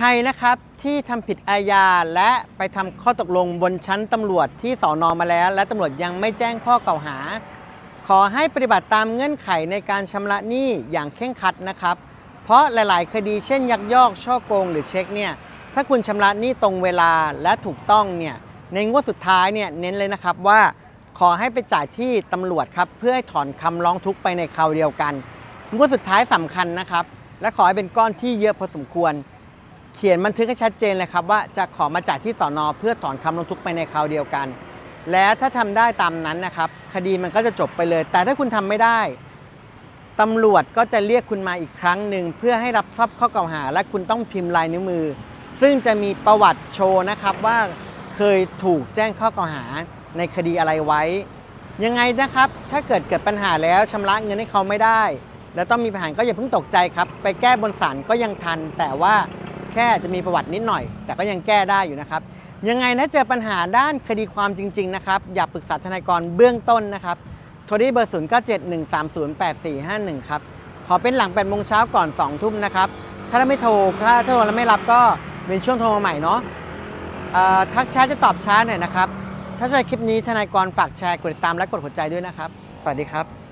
ใครนะครับที่ทำผิดอาญาและไปทำข้อตกลงบนชั้นตำรวจที่สอนอมาแล้ว และตำรวจยังไม่แจ้งข้อกล่าวหา ขอให้ปฏิบัติตามเงื่อนไขในการชำระหนี้อย่างเคร่งครัดนะครับ เพราะหลาย ๆ คดีเช่นยักยอก ช่อโกง หรือเช็คเนี่ยถ้าคุณชำระหนี้ตรงเวลาและถูกต้องเนี่ยในงวดสุดท้ายเนี่ยเน้นเลยนะครับว่า ขอให้ไปจ่ายที่ตำรวจครับเพื่อให้ถอนคำร้องทุกข์ไปในคราวเดียวกันงวดสุดท้ายสำคัญนะครับ และขอให้เป็นก้อนที่เยอะพอสมควร เขียนบันทึกให้ชัดเจนเลยครับว่าจะขอมาจ่ายที่สอนอเพื่อถอนคำร้องทุกข์ไปในคราวเดียวกัน และถ้าทำได้ตามนั้นนะครับ คดีมันก็จะจบไปเลย แต่ถ้าคุณทำไม่ได้ตำรวจก็จะเรียกคุณมาอีกครั้งหนึ่งเพื่อให้รับทราบข้อกล่าวหา และคุณต้องพิมพ์ลายนิ้วมือ ซึ่งจะมีประวัติโชว์นะครับว่าเคยถูกแจ้งข้อกล่าวหาในคดีอะไรไว้ ยังไงนะครับ ถ้าเกิดเกิดปัญหาแล้วชำระเงินให้เขาไม่ได้ แล้วต้องมีปัญหาก็อย่าเพิ่งตกใจครับ ไปแก้บนศาลก็ยังทัน แต่ว่า แค่จะมีประวัตินิดหน่อย แต่ก็ยังแก้ได้อยู่นะครับ ยังไงนะเจอปัญหาด้านคดีความจริง ๆ นะครับ อย่าปรึกษาทนายกรเบื้องต้นนะครับโทรที่เบอร์ 0 9 7 1 3 0 8 4 5 1 ครับ ขอเป็นหลัง8โมงเช้าก่อน 2 ทุ่มนะครับ ถ้าไม่โทร ถ้าโทรแล้วไม่รับก็เป็นช่วงโทรมาใหม่เนาะเอ่อทักช้าจะตอบช้าหน่อยนะครับ ถ้าชอบคลิปนี้ทนายกรฝากแชร์ กดติดตามและกดหัวใจด้วยนะครับ สวัสดีครับ